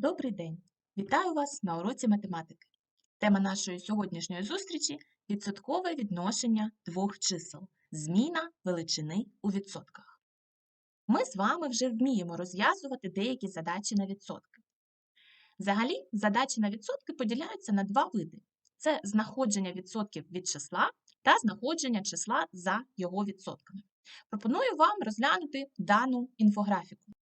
Добрий день! Вітаю вас на уроці математики. Тема нашої сьогоднішньої зустрічі – відсоткове відношення двох чисел. Зміна величини у відсотках. Ми з вами вже вміємо розв'язувати деякі задачі на відсотки. Взагалі, задачі на відсотки поділяються на два види. Це знаходження відсотків від числа та знаходження числа за його відсотками. Пропоную вам розглянути дану інфографіку.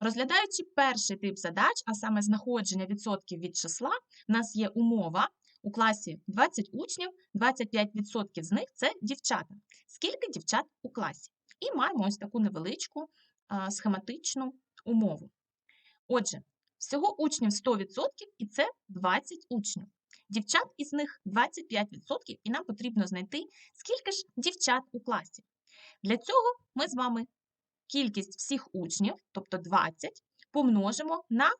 Розглядаючи перший тип задач, а саме знаходження відсотків від числа, у нас є умова у класі 20 учнів, 25% з них це дівчата. Скільки дівчат у класі? І маємо ось таку невеличку схематичну умову. Отже, всього учнів 100% і це 20 учнів. Дівчат із них 25%, і нам потрібно знайти, скільки ж дівчат у класі. Для цього ми з вами кількість всіх учнів, тобто 20, помножимо на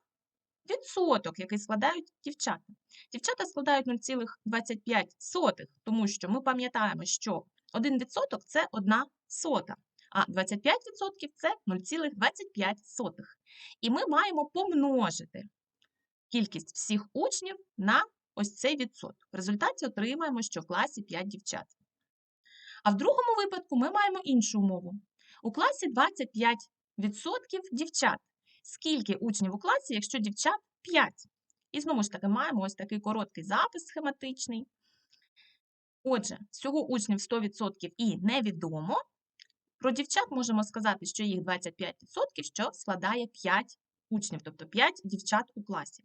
відсоток, який складають дівчата. Дівчата складають 0,25, тому що ми пам'ятаємо, що 1 відсоток – це 1 сота, а 25% – це 0,25. І ми маємо помножити кількість всіх учнів на ось цей відсоток. В результаті отримаємо, що в класі 5 дівчат. А в другому випадку ми маємо іншу умову. У класі 25% дівчат. Скільки учнів у класі, якщо дівчат 5? І знову ж таки маємо ось такий короткий запис схематичний. Отже, всього учнів 100% і невідомо. Про дівчат можемо сказати, що їх 25%, що складає 5 учнів, тобто 5 дівчат у класі.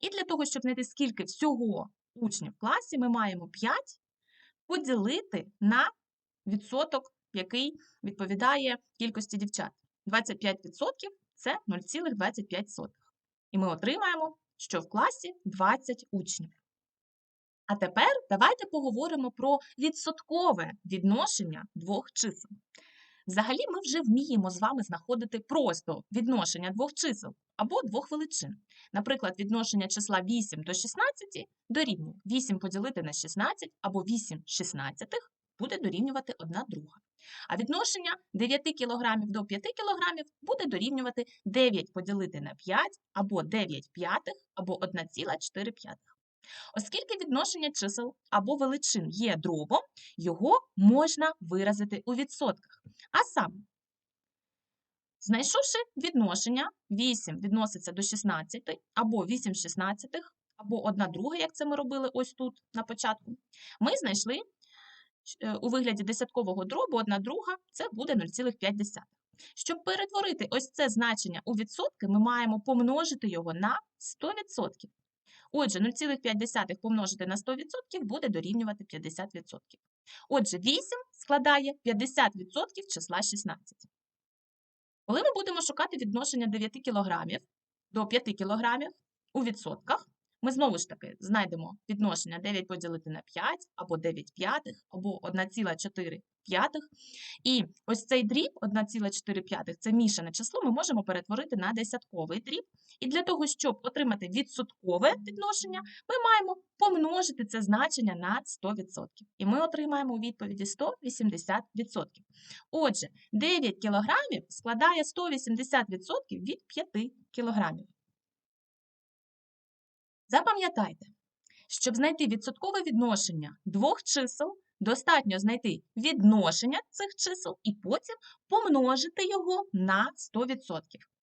І для того, щоб знайти, скільки всього учнів в класі, ми маємо 5 поділити на відсоток який відповідає кількості дівчат. 25% це 0,25. І ми отримаємо, що в класі 20 учнів. А тепер давайте поговоримо про відсоткове відношення двох чисел. Взагалі, ми вже вміємо з вами знаходити просто відношення двох чисел або двох величин. Наприклад, відношення числа 8 до 16 дорівнює 8 поділити на 16 або 8 шістнадцятих буде дорівнювати 1 друга. А відношення 9 кг до 5 кг буде дорівнювати 9 поділити на 5 або 9 п'ятих або 1,4 п'ятих. Оскільки відношення чисел або величин є дробом, його можна виразити у відсотках. А саме, знайшовши відношення 8 відноситься до 16 або 8 шістнадцятих, або 1 друга, як це ми робили ось тут на початку, ми знайшли у вигляді десяткового дробу 1 друга це буде 0,5. Щоб перетворити ось це значення у відсотки, ми маємо помножити його на 100%. Отже, 0,5 помножити на 100% буде дорівнювати 50%. Отже, 8 складає 50% числа 16. Коли ми будемо шукати відношення 9 кг до 5 кг у відсотках, ми знову ж таки знайдемо відношення 9 поділити на 5, або 9 п'ятих, або 1,4 п'ятих. І ось цей дріб 1,4 п'ятих, це мішане число, ми можемо перетворити на десятковий дріб. І для того, щоб отримати відсоткове відношення, ми маємо помножити це значення на 100%. І ми отримаємо у відповіді 180%. Отже, 9 кілограмів складає 180% від 5 кілограмів. Запам'ятайте, щоб знайти відсоткове відношення двох чисел, достатньо знайти відношення цих чисел і потім помножити його на 100%.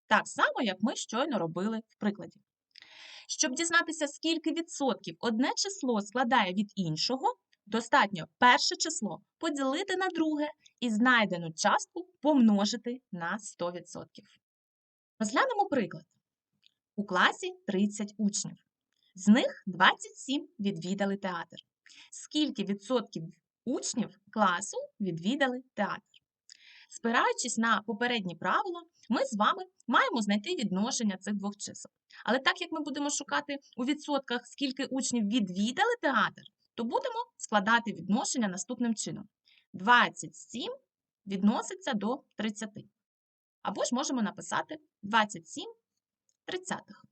Так само, як ми щойно робили в прикладі. Щоб дізнатися, скільки відсотків одне число складає від іншого, достатньо перше число поділити на друге і знайдену частку помножити на 100%. Розглянемо приклад. У класі 30 учнів. З них 27 відвідали театр. Скільки відсотків учнів класу відвідали театр? Спираючись на попередні правила, ми з вами маємо знайти відношення цих двох чисел. Але так як ми будемо шукати у відсотках, скільки учнів відвідали театр, то будемо складати відношення наступним чином: 27 відноситься до 30. Або ж можемо написати 27 тридцятих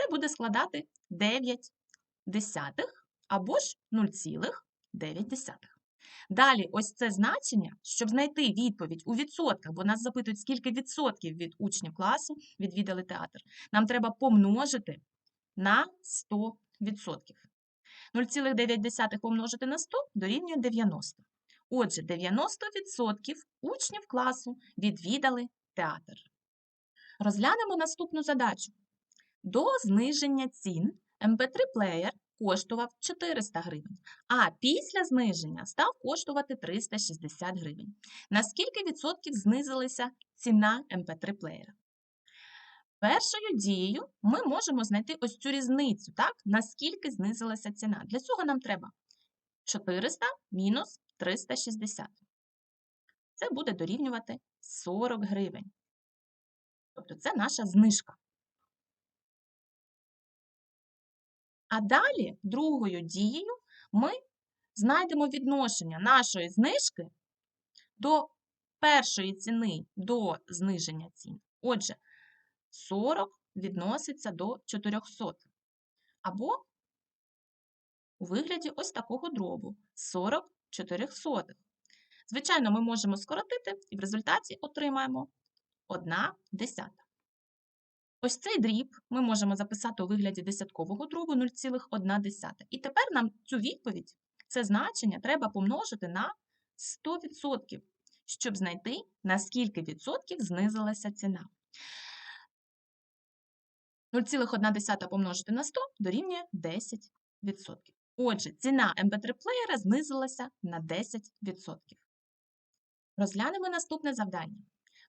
це буде складати 9 десятих або ж 0,9. Далі, ось це значення, щоб знайти відповідь у відсотках, бо нас запитують, скільки відсотків від учнів класу відвідали театр. Нам треба помножити на 100%. 0,9 помножити на 100 дорівнює 90. Отже, 90% учнів класу відвідали театр. Розглянемо наступну задачу. До зниження цін MP3-плеєр коштував 400 гривень, а після зниження став коштувати 360 гривень. На скільки відсотків знизилася ціна MP3-плеєра? Першою дією ми можемо знайти ось цю різницю, так? наскільки знизилася ціна. Для цього нам треба 400 мінус 360. Це буде дорівнювати 40 гривень. Тобто це наша знижка. А далі, другою дією, ми знайдемо відношення нашої знижки до першої ціни до зниження цін. Отже, 40 відноситься до 400. Або у вигляді ось такого дробу 40 400. Звичайно, ми можемо скоротити і в результаті отримаємо 1 десята. Ось цей дріб ми можемо записати у вигляді десяткового дробу 0,1. І тепер нам цю відповідь, це значення треба помножити на 100%, щоб знайти, на скільки відсотків знизилася ціна. 0,1 помножити на 100 дорівнює 10%. Отже, ціна MP3-плеєра знизилася на 10%. Розглянемо наступне завдання.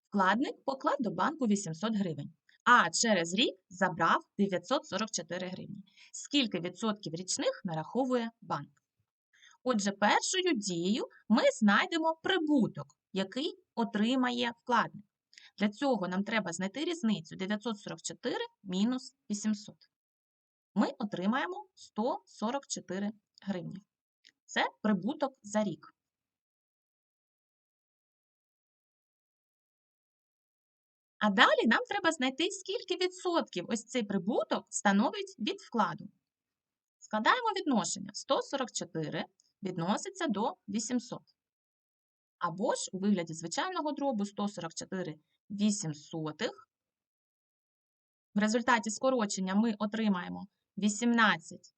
Вкладник поклад до банку 800 гривень, а через рік забрав 944 гривні. Скільки відсотків річних нараховує банк? Отже, першою дією ми знайдемо прибуток, який отримає вкладник. Для цього нам треба знайти різницю 944 мінус 800. Ми отримаємо 144 гривні. Це прибуток за рік. А далі нам треба знайти, скільки відсотків ось цей прибуток становить від вкладу. Складаємо відношення 144 відноситься до 800. Або ж у вигляді звичайного дробу 144 8 сотих. В результаті скорочення ми отримаємо 18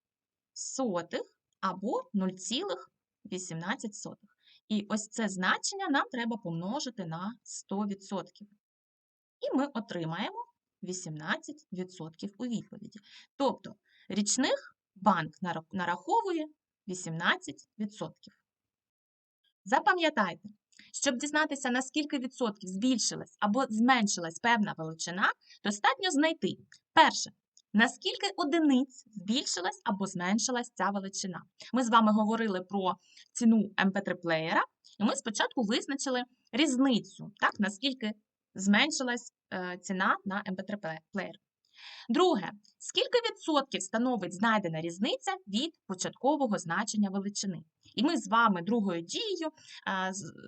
сотих або 0,18. І ось це значення нам треба помножити на 100%. І ми отримаємо 18% у відповіді. Тобто річних банк нараховує 18%. Запам'ятайте, щоб дізнатися, на скільки відсотків збільшилась або зменшилась певна величина, достатньо знайти перше, наскільки одиниць збільшилась або зменшилась ця величина. Ми з вами говорили про ціну MP3-плеєра, і ми спочатку визначили різницю, так, наскільки зменшилась е, ціна на MP3-плеєр. Друге, скільки відсотків становить знайдена різниця від початкового значення величини? І ми з вами другою дією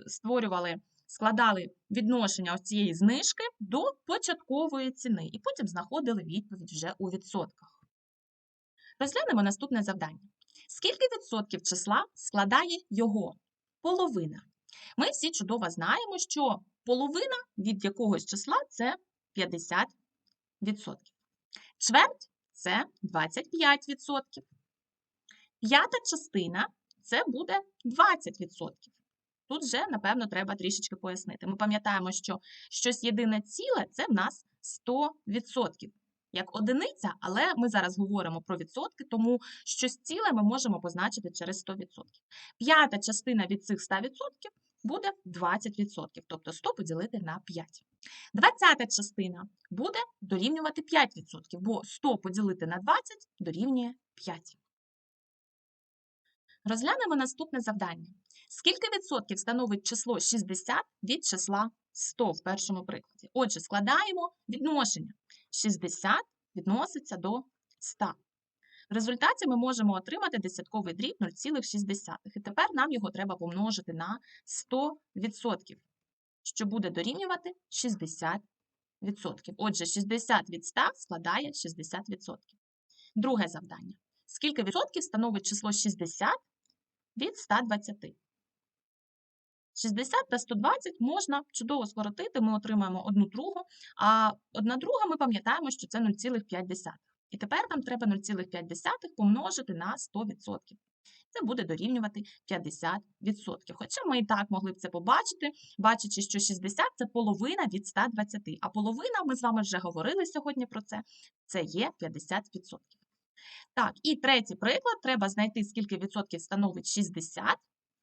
створювали, складали відношення ось цієї знижки до початкової ціни, і потім знаходили відповідь вже у відсотках. Розглянемо наступне завдання. Скільки відсотків числа складає його? Половина. Ми всі чудово знаємо, що половина від якогось числа це 50%. Чверть це 25%. П'ята частина це буде 20%. Тут вже, напевно, треба трішечки пояснити. Ми пам'ятаємо, що щось єдине ціле це в нас 100%. Як одиниця, але ми зараз говоримо про відсотки, тому щось ціле ми можемо позначити через 100%. П'ята частина від цих 100% буде 20%, тобто 100 поділити на 5. Двадцята частина буде дорівнювати 5%, бо 100 поділити на 20 дорівнює 5. Розглянемо наступне завдання. Скільки відсотків становить число 60 від числа 100 в першому прикладі? Отже, складаємо відношення. 60 відноситься до 100. В результаті ми можемо отримати десятковий дріб 0,6. І тепер нам його треба помножити на 100%, що буде дорівнювати 60%. Отже, 60 від 100 складає 60%. Друге завдання. Скільки відсотків становить число 60 від 120? 60 та 120 можна чудово скоротити, ми отримаємо одну другу, а одна друга ми пам'ятаємо, що це 0,5. І тепер нам треба 0,5 помножити на 100%. Це буде дорівнювати 50%. Хоча ми і так могли б це побачити, бачачи, що 60 – це половина від 120, а половина, ми з вами вже говорили сьогодні про це, це є 50%. Так, і третій приклад, треба знайти, скільки відсотків становить 60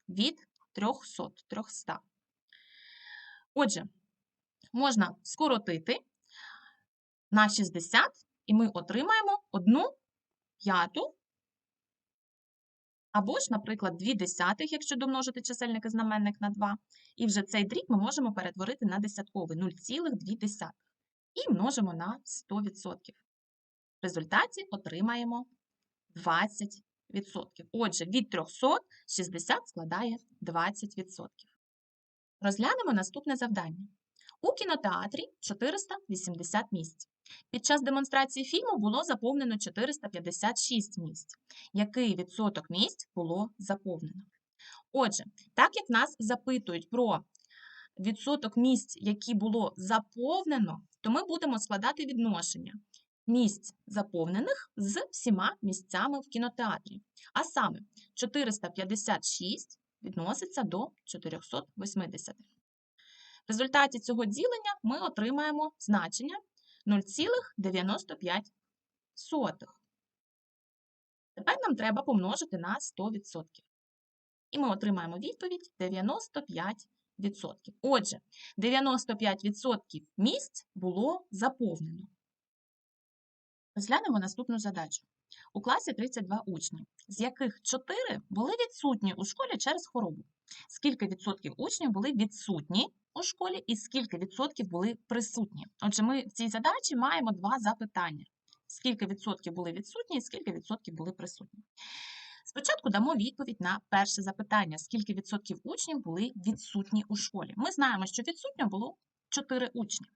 від 300. 300. Отже, можна скоротити на 60, і ми отримаємо 1 п'яту або ж, наприклад, 2 десятих, якщо домножити чисельник і знаменник на 2. І вже цей дріб ми можемо перетворити на десятковий 0,2. І множимо на 100%. В результаті отримаємо 20%. Отже, від 300 60 складає 20%. Розглянемо наступне завдання. У кінотеатрі 480 місць. Під час демонстрації фільму було заповнено 456 місць. Який відсоток місць було заповнено? Отже, так як нас запитують про відсоток місць, які було заповнено, то ми будемо складати відношення місць заповнених з всіма місцями в кінотеатрі. А саме 456 відноситься до 480. В результаті цього ділення ми отримаємо значення 0,95. Тепер нам треба помножити на 100%. І ми отримаємо відповідь 95%. Отже, 95% місць було заповнено. Розглянемо наступну задачу. У класі 32 учні, з яких 4 були відсутні у школі через хворобу. Скільки відсотків учнів були відсутні у школі і скільки відсотків були присутні? Отже, ми в цій задачі маємо два запитання: скільки відсотків були відсутні і скільки відсотків були присутні. Спочатку дамо відповідь на перше запитання: скільки відсотків учнів були відсутні у школі. Ми знаємо, що відсутньо було 4 учні.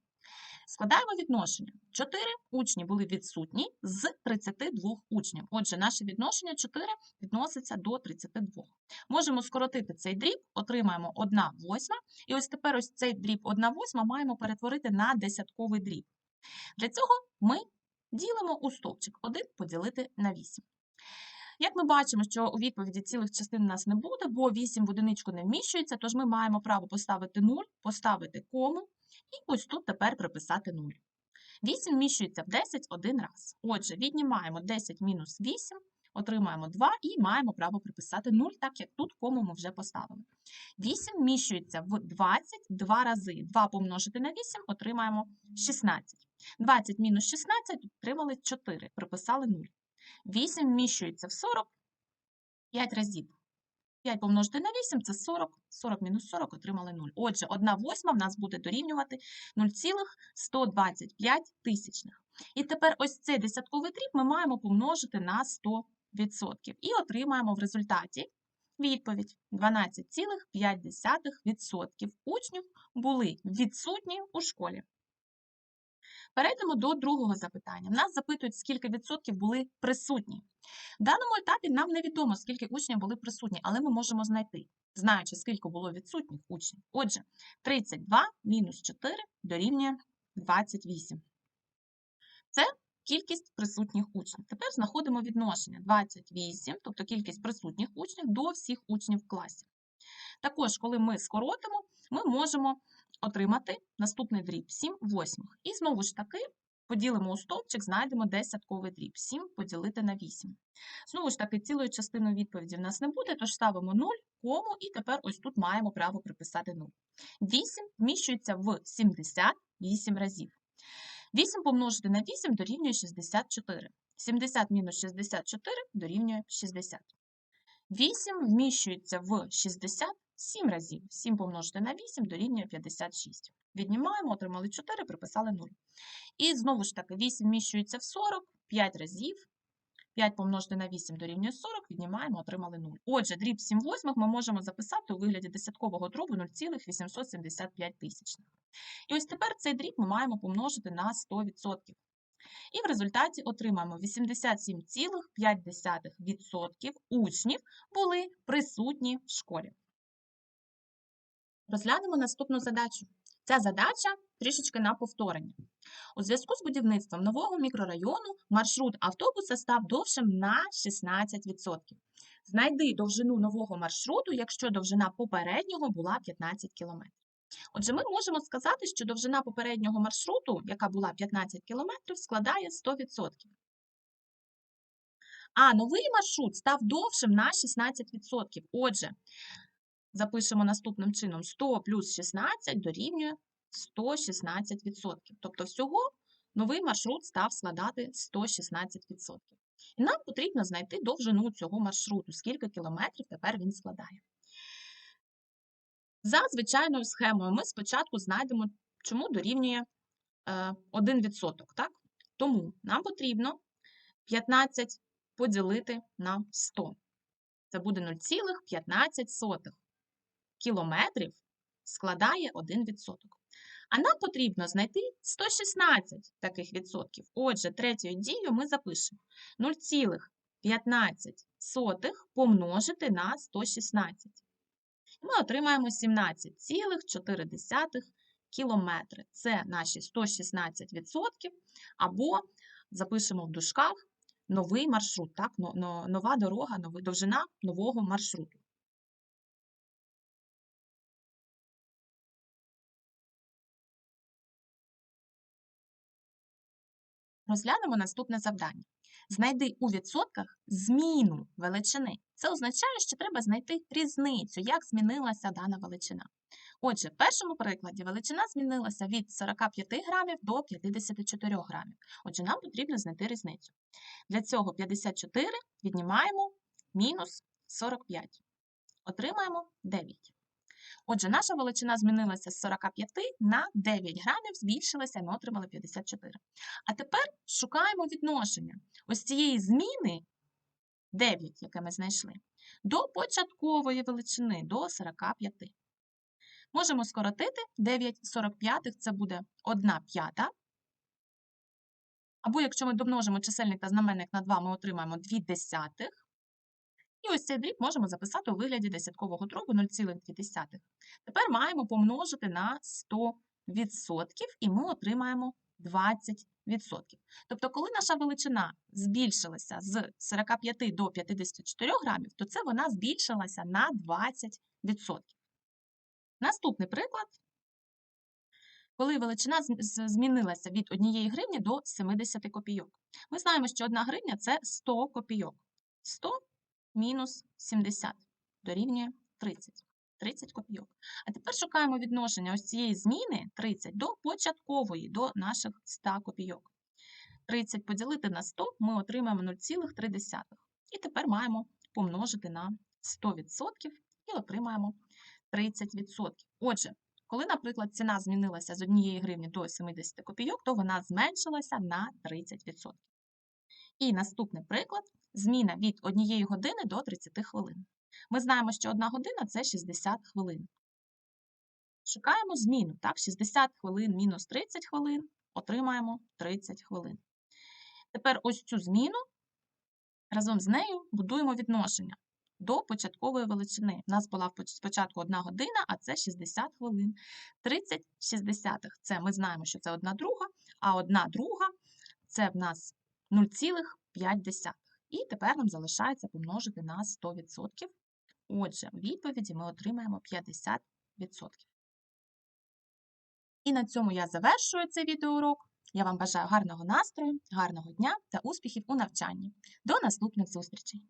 Складаємо відношення. 4 учні були відсутні з 32 учнів. Отже, наше відношення 4 відноситься до 32. Можемо скоротити цей дріб, отримаємо 1 восьма. І ось тепер ось цей дріб 1 восьма маємо перетворити на десятковий дріб. Для цього ми ділимо у стовпчик 1 поділити на 8. Як ми бачимо, що у відповіді цілих частин у нас не буде, бо 8 в одиничку не вміщується, тож ми маємо право поставити 0, поставити кому, і ось тут тепер приписати 0. 8 вміщується в 10 один раз. Отже, віднімаємо 10 мінус 8, отримаємо 2 і маємо право приписати 0, так як тут кому ми вже поставили. 8 вміщується в 20 два рази. 2 помножити на 8 отримаємо 16. 20 мінус 16 отримали 4, приписали 0. 8 вміщується в 40 5 разів. 5 помножити на 8 це 40, 40 мінус 40 отримали 0. Отже, 1 восьма в нас буде дорівнювати 0,125 тисячних. І тепер ось цей десятковий дріб ми маємо помножити на 100%. І отримаємо в результаті відповідь: 12,5% учнів були відсутні у школі. Перейдемо до другого запитання. Нас запитують, скільки відсотків були присутні. В даному етапі нам невідомо, скільки учнів були присутні, але ми можемо знайти, знаючи, скільки було відсутніх учнів. Отже, 32 мінус 4 дорівнює 28. Це кількість присутніх учнів. Тепер знаходимо відношення 28, тобто кількість присутніх учнів до всіх учнів в класі. Також, коли ми скоротимо, ми можемо отримати наступний дріб 7 восьмих. І знову ж таки поділимо у стовпчик, знайдемо десятковий дріб 7 поділити на 8. Знову ж таки, цілої частини відповіді в нас не буде, тож ставимо 0, кому, і тепер ось тут маємо право приписати 0. 8 вміщується в 78 разів. 8 помножити на 8 дорівнює 64. 70 мінус 64 дорівнює 60. 8 вміщується в 60 7 разів. 7 помножити на 8 дорівнює 56. Віднімаємо, отримали 4, приписали 0. І знову ж таки, 8 вміщується в 40, 5 разів. 5 помножити на 8 дорівнює 40, віднімаємо, отримали 0. Отже, дріб 7 восьмих ми можемо записати у вигляді десяткового дробу 0,875 тисячних. І ось тепер цей дріб ми маємо помножити на 100%. І в результаті отримаємо 87,5% учнів були присутні в школі. Розглянемо наступну задачу. Ця задача трішечки на повторення. У зв'язку з будівництвом нового мікрорайону маршрут автобуса став довшим на 16%. Знайди довжину нового маршруту, якщо довжина попереднього була 15 км. Отже, ми можемо сказати, що довжина попереднього маршруту, яка була 15 км, складає 100%. А новий маршрут став довшим на 16%. Отже, запишемо наступним чином: 100 плюс 16 дорівнює 116%. Тобто всього новий маршрут став складати 116%. І нам потрібно знайти довжину цього маршруту, скільки кілометрів тепер він складає. За звичайною схемою ми спочатку знайдемо, чому дорівнює е, 1%. Так? Тому нам потрібно 15 поділити на 100. Це буде 0,15 кілометрів складає 1%. А нам потрібно знайти 116 таких відсотків. Отже, третьою дією ми запишемо 0,15 помножити на 116. І ми отримаємо 17,4 кілометри. Це наші 116 відсотків, або запишемо в дужках новий маршрут, так? нова дорога, довжина нового маршруту. Розглянемо наступне завдання. Знайди у відсотках зміну величини. Це означає, що треба знайти різницю, як змінилася дана величина. Отже, в першому прикладі величина змінилася від 45 грамів до 54 грамів. Отже, нам потрібно знайти різницю. Для цього 54 віднімаємо мінус 45. Отримаємо 9. Отже, наша величина змінилася з 45 на 9 грамів, збільшилася, ми отримали 54. А тепер шукаємо відношення ось цієї зміни 9, яке ми знайшли, до початкової величини, до 45. Можемо скоротити 9 45 це буде 1 п'ята. Або якщо ми домножимо чисельник та знаменник на 2, ми отримаємо 2 десятих. І ось цей дріб можемо записати у вигляді десяткового дробу 0,2. Тепер маємо помножити на 100%, і ми отримаємо 20%. Тобто, коли наша величина збільшилася з 45 до 54 грамів, то це вона збільшилася на 20%. Наступний приклад. Коли величина змінилася від 1 гривні до 70 копійок. Ми знаємо, що 1 гривня це 100 копійок. 100 мінус 70 дорівнює 30. 30 копійок. А тепер шукаємо відношення ось цієї зміни 30 до початкової, до наших 100 копійок. 30 поділити на 100 ми отримаємо 0,3. І тепер маємо помножити на 100% і отримаємо 30%. Отже, коли, наприклад, ціна змінилася з 1 гривні до 70 копійок, то вона зменшилася на 30%. І наступний приклад зміна від 1 години до 30 хвилин. Ми знаємо, що 1 година це 60 хвилин. Шукаємо зміну. Так, 60 хвилин мінус 30 хвилин, отримаємо 30 хвилин. Тепер ось цю зміну разом з нею будуємо відношення до початкової величини. У нас була спочатку 1 година, а це 60 хвилин. 30 60 це ми знаємо, що це 1 друга, а 1 друга це в нас 0,5. І тепер нам залишається помножити на 100%. Отже, у відповіді ми отримаємо 50%. І на цьому я завершую цей відеоурок. Я вам бажаю гарного настрою, гарного дня та успіхів у навчанні. До наступних зустрічей!